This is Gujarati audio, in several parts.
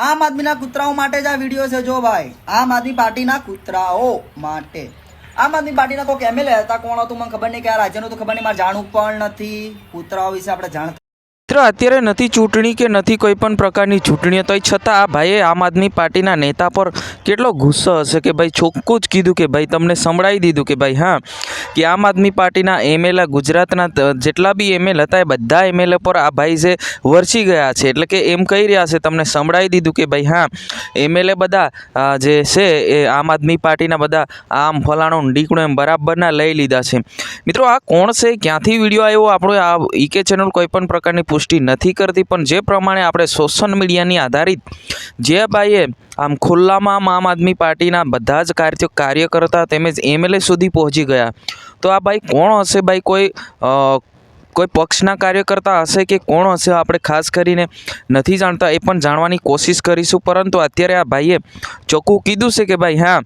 આમ આદમીના કૂતરાઓ માટે જ આ વીડિયો છે જો ભાઈ. આમ આદમી પાર્ટીના કૂતરાઓ માટે. આમ આદમી પાર્ટીના કોઈક એમએલએ હતા, કોણ હતું મને ખબર નહીં, કે આ રાજ્યનું તો ખબર નહીં, મારે જાણવું પણ નથી. કૂતરાઓ વિશે આપણે જાણ મિત્ર, અત્યારે નથી ચૂંટણી કે નથી કોઈ પણ પ્રકારની ચૂંટણીઓ તોય છતાં આ ભાઈએ આમ આદમી પાર્ટીના નેતા પર કેટલો ગુસ્સો હશે કે ભાઈ ચોખ્ખું જ કીધું કે ભાઈ તમને સંભળાવી દીધું કે ભાઈ, હા, કે આમ આદમી પાર્ટીના એમએલએ ગુજરાતના જેટલા બી એમએલ હતા એ બધા એમએલએ પર આ ભાઈ જે વરસી ગયા છે, એટલે કે એમ કહી રહ્યા છે, તમને સંભળાવી દીધું કે ભાઈ, હા એમએલએ બધા જે છે એ આમ આદમી પાર્ટીના બધા આમ ફલાણો ડીકણો એમ બરાબરના લઈ લીધા છે. મિત્રો, આ કોણ છે? ક્યાંથી વીડિયો આવ્યો? આપણો આ ઈકે ચેનલ કોઈ પણ પ્રકારની પુષ્ટિ નથી કરતી, પણ જે પ્રમાણે આપણે સોશિયલ મીડિયાની આધારિત જે ભાઈએ આમ ખુલ્લામાં આમ આમ આદમી પાર્ટીના બધા જ કાર્ય કાર્યકર્તા તેમજ એમએલએ સુધી પહોંચી ગયા. તો આ ભાઈ કોણ હશે ભાઈ? કોઈ કોઈ પક્ષના કાર્યકર્તા હશે કે કોણ હશે આપણે ખાસ કરીને નથી જાણતા, એ પણ જાણવાની કોશિશ કરીશું. પરંતુ અત્યારે આ ભાઈએ ચોખ્ખું કીધું છે કે ભાઈ, હા,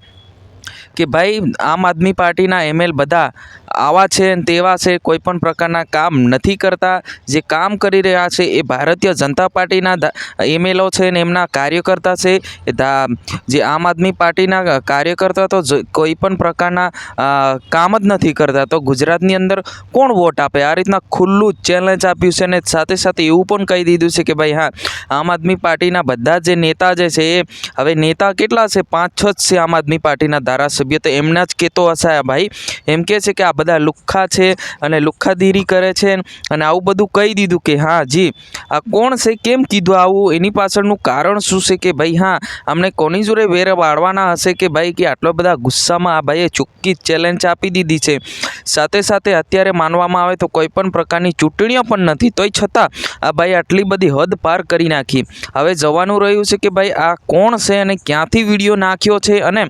કે ભાઈ, આમ આદમી પાર્ટીના એમએલ બધા આવા છે ને તેવા છે, કોઈ પણ પ્રકારના કામ નથી કરતા. જે કામ કરી રહ્યા છે એ ભારતીય જનતા પાર્ટીના એમએલઓ છે ને એમના કાર્યકર્તા છે. જે આમ આદમી પાર્ટીના કાર્યકર્તા તો કોઈ પણ પ્રકારના કામ જ નથી કરતા. તો ગુજરાતની અંદર કોણ વોટ આપે? આ રીતના ખુલ્લું ચેલેન્જ આપ્યું છે ને સાથે સાથે એવું પણ કહી દીધું છે કે ભાઈ હા, આમ આદમી પાર્ટીના બધા જે નેતા જે છે એ, હવે નેતા કેટલા છે? પાંચ છ જ છે આમ આદમી પાર્ટીના ધારાસભ્ય. તો એમના જ કહેતો હશે ભાઈ. એમ કહે છે કે આ બધા લુખ્ખા છે અને લુખ્ખાગીરી કરે છે અને આવું બધું કહી દીધું કે, હા, જી, આ કોણ છે? કેમ કીધું આવું? એની પાછળનું કારણ શું છે કે, ભાઈ, હા, અમને કોની જોડે વેર વાળવાના હશે કે, ભાઈ, કે આટલા બધા ગુસ્સામાં આ ભાઈએ ચોખ્ખી ચેલેન્જ આપી દીધી છે? સાથે સાથે અત્યારે માનવામાં આવે તો કોઈ પણ પ્રકારની ચૂંટણીઓ પણ નથી. તોય છતાં આ ભાઈ આટલી બધી હદ પાર કરી નાખી. હવે જવાનું રહ્યું છે કે, ભાઈ, આ કોણ છે અને ક્યાંથી વીડિયો નાખ્યો છે અને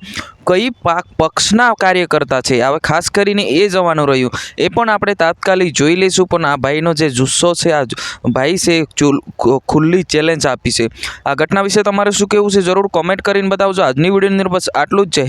કઈ પાક પક્ષના કાર્યકર્તા છે? હવે ખાસ કરીને એ જવાનું રહ્યું. એ પણ આપણે તાત્કાલિક જોઈ લઈશું, પણ આ ભાઈનો જે જુસ્સો છે, આ ભાઈ છે ખુલ્લી ચેલેન્જ આપી છે. આ ઘટના વિશે તમારે શું કહેવું છે? જરૂર કોમેન્ટ કરીને બતાવજો. આજની વિડીયોની અંદર બસ આટલું જ. જય